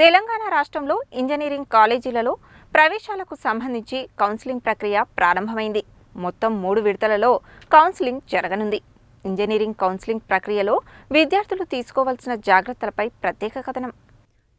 తెలంగాణ రాష్ట్రంలో ఇంజనీరింగ్ కాలేజీలలో ప్రవేశాలకు సంబంధించి కౌన్సిలింగ్ ప్రక్రియ ప్రారంభమైంది. మొత్తం మూడు విడతలలో కౌన్సిలింగ్ జరగనుంది. ఇంజనీరింగ్ కౌన్సిలింగ్ ప్రక్రియలో విద్యార్థులు తీసుకోవాల్సిన జాగ్రత్తలపై ప్రత్యేక కథనం.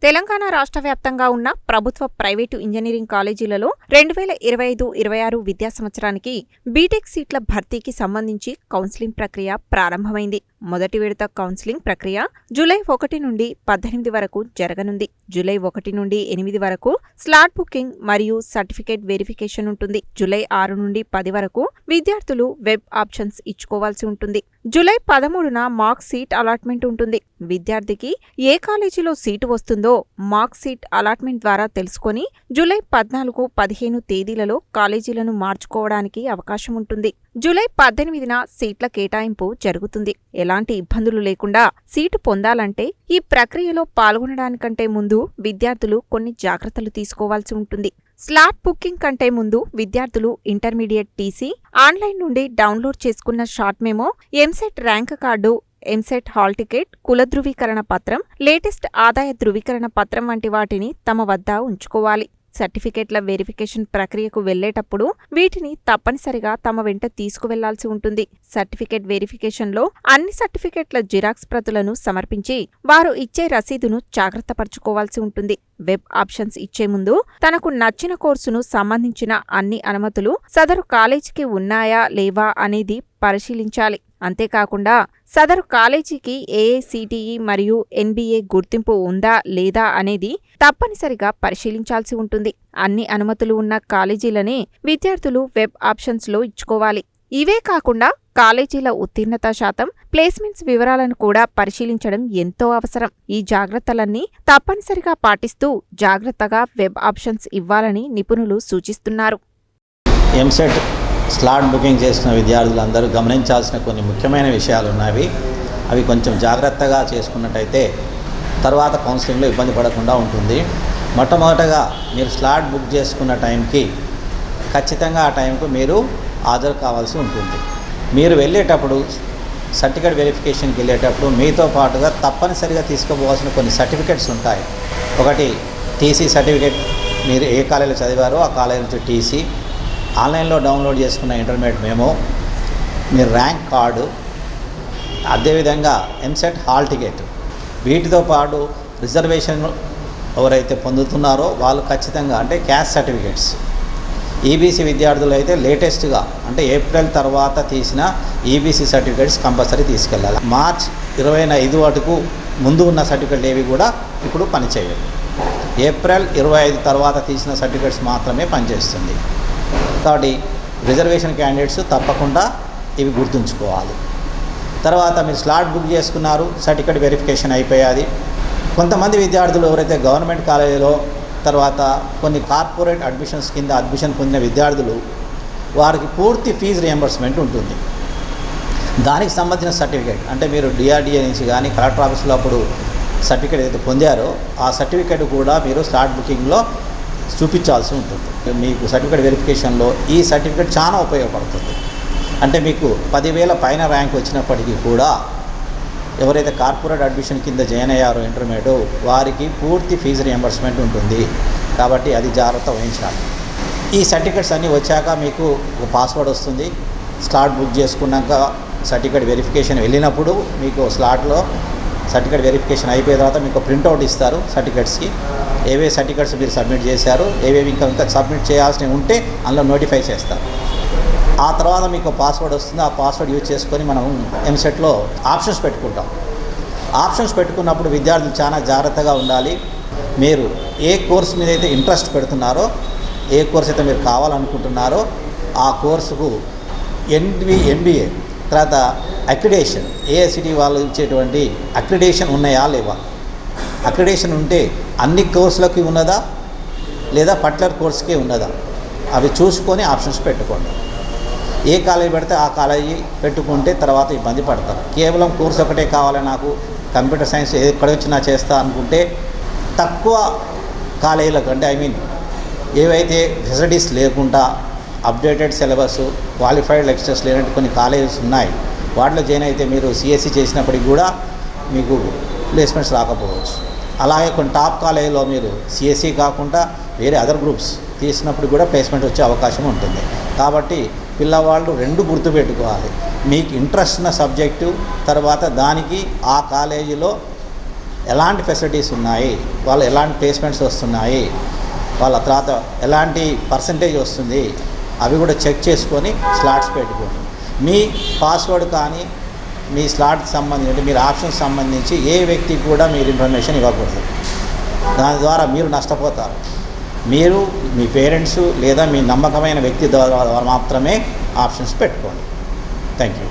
తెలంగాణ రాష్ట్ర వ్యాప్తంగా ఉన్న ప్రభుత్వ ప్రైవేటు ఇంజనీరింగ్ కాలేజీలలో రెండు వేల ఇరవై ఐదు ఇరవై ఆరు విద్యా సంవత్సరానికి బీటెక్ సీట్ల భర్తీకి సంబంధించి కౌన్సిలింగ్ ప్రక్రియ ప్రారంభమైంది. మొదటి విడత కౌన్సిలింగ్ ప్రక్రియ జూలై ఒకటి నుండి పద్దెనిమిది వరకు జరగనుంది. జూలై ఒకటి నుండి ఎనిమిది వరకు స్లాట్ బుకింగ్ మరియు సర్టిఫికేట్ వెరిఫికేషన్ ఉంటుంది. జూలై ఆరు నుండి పది వరకు విద్యార్థులు వెబ్ ఆప్షన్స్ ఇచ్చుకోవాల్సి ఉంటుంది. జూలై పదమూడున మార్క్ సీట్ అలాట్మెంట్ ఉంటుంది. విద్యార్థికి ఏ కాలేజీలో సీటు వస్తుందో మార్క్ సీట్ అలాట్మెంట్ ద్వారా తెలుసుకొని జూలై పద్నాలుగు పదిహేను తేదీలలో కాలేజీలను మార్చుకోవడానికి అవకాశం ఉంటుంది. జూలై పద్దెనిమిదిన సీట్ల కేటాయింపు జరుగుతుంది. ఎలాంటి ఇబ్బందులు లేకుండా సీటు పొందాలంటే ఈ ప్రక్రియలో పాల్గొనడానికంటే ముందు విద్యార్థులు కొన్ని జాగ్రత్తలు తీసుకోవాల్సి ఉంటుంది. స్లాట్ బుకింగ్ కంటే ముందు విద్యార్థులు ఇంటర్మీడియట్ టీసీ ఆన్లైన్ నుండి డౌన్లోడ్ చేసుకున్న short memo EAMCET rank card EAMCET hall ticket కుల ధృవీకరణ పత్రం లేటెస్ట్ ఆదాయ ధృవీకరణ పత్రం వంటి వాటిని తమ వద్ద ఉంచుకోవాలి. సర్టిఫికేట్ల వెరిఫికేషన్ ప్రక్రియకు వెళ్ళేటప్పుడు వీటిని తప్పనిసరిగా తమ వెంట తీసుకువెళ్ళాల్సి ఉంటుంది. సర్టిఫికేట్ వెరిఫికేషన్లో అన్ని సర్టిఫికేట్ల జిరాక్స్ ప్రతులను సమర్పించి వారు ఇచ్చే రసీదును జాగ్రత్తపరచుకోవాల్సి ఉంటుంది. వెబ్ ఆప్షన్స్ ఇచ్చే ముందు తనకు నచ్చిన కోర్సును సంబంధించిన అన్ని అనుమతులు సదరు కాలేజీకి ఉన్నాయా లేవా అనేది పరిశీలించాలి. అంతేకాకుండా సదరు కాలేజీకి ఏఐసిటిఈ మరియు ఎన్బీఏ గుర్తింపు ఉందా లేదా అనేది తప్పనిసరిగా పరిశీలించాల్సి ఉంటుంది. అన్ని అనుమతులు ఉన్న కాలేజీలనే విద్యార్థులు వెబ్ ఆప్షన్స్లో ఇచ్చుకోవాలి. ఇవే కాకుండా కాలేజీల ఉత్తీర్ణత శాతం ప్లేస్మెంట్స్ వివరాలను కూడా పరిశీలించడం ఎంతో అవసరం. ఈ జాగ్రత్తలన్నీ తప్పనిసరిగా పాటిస్తూ జాగ్రత్తగా వెబ్ ఆప్షన్స్ ఇవ్వాలని నిపుణులు సూచిస్తున్నారు. ఎంసెట్ స్లాట్ బుకింగ్ చేసుకున్న విద్యార్థులందరూ గమనించాల్సిన కొన్ని ముఖ్యమైన విషయాలు ఉన్నవి. అవి కొంచెం జాగ్రత్తగా చేసుకున్నట్టయితే తర్వాత కౌన్సిలింగ్లో ఇబ్బంది పడకుండా ఉంటుంది. మొట్టమొదటగా మీరు స్లాట్ బుక్ చేసుకున్న టైంకి ఖచ్చితంగా ఆ టైంకు మీరు హాజరు కావాల్సి ఉంటుంది. మీరు వెళ్ళేటప్పుడు సర్టిఫికేట్ వెరిఫికేషన్కి వెళ్ళేటప్పుడు మీతో పాటుగా తప్పనిసరిగా తీసుకోపోవాల్సిన కొన్ని సర్టిఫికేట్స్ ఉంటాయి. ఒకటి టీసీ సర్టిఫికేట్ మీరు ఏ కాలేజీలో చదివారో ఆ కాలేజీ నుంచి టీసీ ఆన్లైన్లో డౌన్లోడ్ చేసుకున్న ఇంటర్మీడియట్ మేమో మీ ర్యాంక్ కార్డు అదేవిధంగా ఎంసెట్ హాల్ టికెట్ వీటితో పాటు రిజర్వేషన్ ఎవరైతే పొందుతున్నారో వాళ్ళు ఖచ్చితంగా అంటే క్యాస్ట్ సర్టిఫికేట్స్. ఈబీసీ విద్యార్థులు అయితే లేటెస్ట్గా అంటే ఏప్రిల్ తర్వాత తీసిన ఈబీసీ సర్టిఫికేట్స్ కంపల్సరీ తీసుకెళ్ళాలి. మార్చ్ ఇరవై ఐదు వరకు ముందు ఉన్న సర్టిఫికేట్ ఏవి కూడా ఇప్పుడు పనిచేయవు. ఏప్రిల్ ఇరవై ఐదు తర్వాత తీసిన సర్టిఫికేట్స్ మాత్రమే పనిచేస్తుంది. కాబట్టి రిజర్వేషన్ క్యాండిడేట్స్ తప్పకుండా ఇవి గుర్తుంచుకోవాలి. తర్వాత మీరు స్లాట్ బుక్ చేసుకున్నారు సర్టిఫికేట్ వెరిఫికేషన్ అయిపోయాది. కొంతమంది విద్యార్థులు ఎవరైతే గవర్నమెంట్ కాలేజీలో తర్వాత కొన్ని కార్పొరేట్ అడ్మిషన్స్ కింద అడ్మిషన్ పొందిన విద్యార్థులు వారికి పూర్తి ఫీజు రియంబర్స్మెంట్ ఉంటుంది. దానికి సంబంధించిన సర్టిఫికేట్ అంటే మీరు డిఆర్డిఏ నుంచి కానీ కలెక్టర్ ఆఫీస్లో అప్పుడు సర్టిఫికేట్ ఏదైతే పొందారో ఆ సర్టిఫికేట్ కూడా మీరు స్లాట్ బుకింగ్లో చూపించాల్సి ఉంటుంది. మీకు సర్టిఫికేట్ వెరిఫికేషన్లో ఈ సర్టిఫికేట్ చాలా ఉపయోగపడుతుంది. అంటే మీకు పదివేల పైన ర్యాంక్ వచ్చినప్పటికీ కూడా ఎవరైతే కార్పొరేట్ అడ్మిషన్ కింద జాయిన్ అయ్యారో ఇంటర్మీడియట్ వారికి పూర్తి ఫీజు రియంబర్స్మెంట్ ఉంటుంది. కాబట్టి అది జాగ్రత్త వహించాలి. ఈ సర్టిఫికేట్స్ అన్నీ వచ్చాక మీకు ఒక పాస్వర్డ్ వస్తుంది. స్లాట్ బుక్ చేసుకున్నాక సర్టిఫికేట్ వెరిఫికేషన్ వెళ్ళినప్పుడు మీకు స్లాట్లో సర్టిఫికేట్ వెరిఫికేషన్ అయిపోయిన తర్వాత మీకు ప్రింట్అవుట్ ఇస్తారు సర్టిఫికేట్స్కి. ఏవే సర్టిఫికేట్స్ మీరు సబ్మిట్ చేశారు ఏవేవి ఇంకా ఇంకా సబ్మిట్ చేయాల్సినవి ఉంటే అందులో నోటిఫై చేస్తారు. ఆ తర్వాత మీకు పాస్వర్డ్ వస్తుంది ఆ పాస్వర్డ్ యూజ్ చేసుకొని మనం ఎంసెట్లో ఆప్షన్స్ పెట్టుకుంటాం. ఆప్షన్స్ పెట్టుకున్నప్పుడు విద్యార్థులు చాలా జాగ్రత్తగా ఉండాలి. మీరు ఏ కోర్స్ మీద అయితే ఇంట్రెస్ట్ పెడుతున్నారో ఏ కోర్స్ అయితే మీరు కావాలనుకుంటున్నారో ఆ కోర్సుకు ఎన్బి ఎంబీఏ తర్వాత అక్రిడేషన్ ఏఐసిటి వాళ్ళు ఇచ్చేటువంటి అక్రిడేషన్ ఉన్నాయా లేవా? అక్రిడేషన్ ఉంటే అన్ని కోర్సులకి ఉన్నదా? లేదా పర్టికులర్ కోర్సుకే ఉన్నదా? అవి చూసుకొని ఆప్షన్స్ పెట్టుకోండి. ఏ కాలేజీ పెడితే ఆ కాలేజీ పెట్టుకుంటే తర్వాత ఇబ్బంది పడతారు. కేవలం కోర్స్ ఒకటే కావాలి నాకు కంప్యూటర్ సైన్స్ ఎక్కడ వచ్చినా చేస్తా అనుకుంటే తక్కువ కాలేజీల కంటే ఐ మీన్ ఏవైతే ఫెసిలిటీస్ లేకుండా అప్డేటెడ్ సిలబస్ క్వాలిఫైడ్ లెక్చర్స్ లేనట్టు కొన్ని కాలేజెస్ ఉన్నాయి. వాటిలో జాయిన్ అయితే మీరు సిఎస్సి చేసినప్పటికి కూడా మీకు ప్లేస్మెంట్స్ రాకపోవచ్చు. అలాగే కొన్ని టాప్ కాలేజీలో మీరు సిఎస్సి కాకుండా వేరే అదర్ గ్రూప్స్ తీసినప్పుడు కూడా ప్లేస్మెంట్ వచ్చే అవకాశం ఉంటుంది. కాబట్టి పిల్లవాళ్ళు రెండు గుర్తుపెట్టుకోవాలి. మీకు ఇంట్రెస్ట్ ఉన్న సబ్జెక్టు తర్వాత దానికి ఆ కాలేజీలో ఎలాంటి ఫెసిలిటీస్ ఉన్నాయి వాళ్ళు ఎలాంటి ప్లేస్మెంట్స్ వస్తున్నాయి వాళ్ళ తర్వాత ఎలాంటి పర్సంటేజ్ వస్తుంది అవి కూడా చెక్ చేసుకొని స్లాట్స్ పెట్టుకోండి. మీ పాస్వర్డ్ కానీ మీ స్లాట్కి సంబంధించి మీరు ఆప్షన్స్ సంబంధించి ఏ వ్యక్తికి కూడా మీరు ఇన్ఫర్మేషన్ ఇవ్వకూడదు. దాని ద్వారా మీరు నష్టపోతారు. మీరు మీ పేరెంట్స్ లేదా మీ నమ్మకమైన వ్యక్తి ద్వారా మాత్రమే ఆప్షన్స్ పెట్టుకోండి. Thank you.